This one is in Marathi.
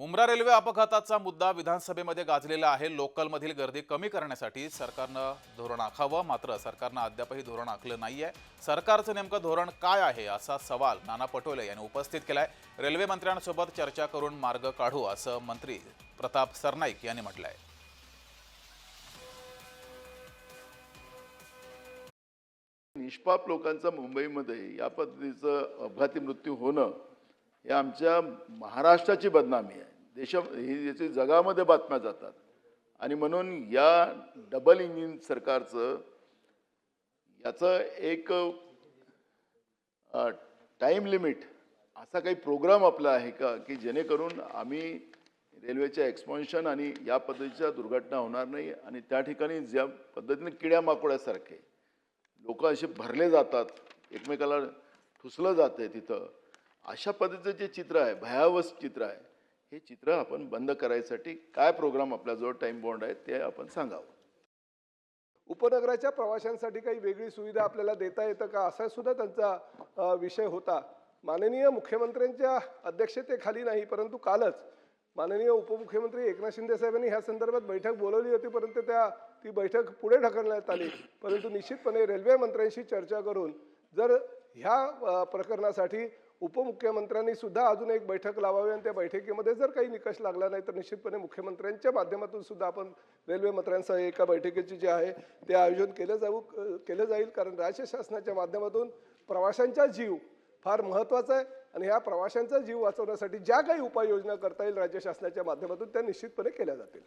मुंब्रा रेल्वे अपघाताचा मुद्दा विधानसभेमध्ये गाजलेला आहे. लोकलमधील गर्दी कमी करण्यासाठी सरकारनं धोरण आखावं. मात्र सरकारनं अद्यापही धोरण आखलं नाही आहे सरकारचं नेमकं धोरण काय आहे असा सवाल नाना पटोले यांनी उपस्थित केलाय. रेल्वे मंत्र्यांसोबत चर्चा करून मार्ग काढू असं मंत्री प्रताप सरनाईक यांनी म्हटलंय. निष्पाप लोकांचा मुंबईमध्ये या पद्धतीचं अपघाती मृत्यू होणं हे आमच्या महाराष्ट्राची बदनामी आहे. देश ही याची जगामध्ये बातम्या जातात. आणि म्हणून या डबल इंजिन सरकारचं याचं एक टाईम लिमिट असा काही प्रोग्राम आपला आहे का? की जेणेकरून आम्ही रेल्वेच्या एक्सपॉन्शन आणि या पद्धतीच्या दुर्घटना होणार नाही आणि त्या ठिकाणी ज्या पद्धतीने किड्या माकोड्यासारखे लोक असे भरले जातात एकमेकाला ठुसलं जातं तिथं. अशा पद्धतीचं जे चित्र आहे भयावह चित्र आहे हे चित्र आपण बंद करायसाठी काय प्रोग्राम आपल्याजवळ टाईम बॉन्ड आहे ते आपण सांगावं. उपनगराच्या प्रवाशांसाठी काही वेगळी सुविधा आपल्याला देता येतं का? असा सुद्धा त्यांचा विषय होता. माननीय मुख्यमंत्र्यांच्या अध्यक्षतेखाली नाही परंतु कालच माननीय उपमुख्यमंत्री एकनाथ शिंदे साहेबांनी ह्या संदर्भात बैठक बोलवली होती परंतु त्या ती बैठक पुढे ढकलण्यात आली. परंतु निश्चितपणे रेल्वे मंत्र्यांशी चर्चा करून जर ह्या प्रकरणासाठी उपमुख्यमंत्र्यांनी सुद्धा अजून एक बैठक लावावी आणि त्या बैठकीमध्ये जर काही निकष लागला नाही तर निश्चितपणे मुख्यमंत्र्यांच्या माध्यमातून सुद्धा आपण रेल्वे मंत्र्यांसह एका बैठकीचे जे आहे ते आयोजन केलं जाऊ केलं जाईल. कारण राज्य शासनाच्या माध्यमातून प्रवाशांचा जीव फार महत्त्वाचा आहे आणि ह्या प्रवाशांचा जीव वाचवण्यासाठी ज्या काही उपाययोजना करता येईल राज्य शासनाच्या माध्यमातून त्या निश्चितपणे केल्या जातील.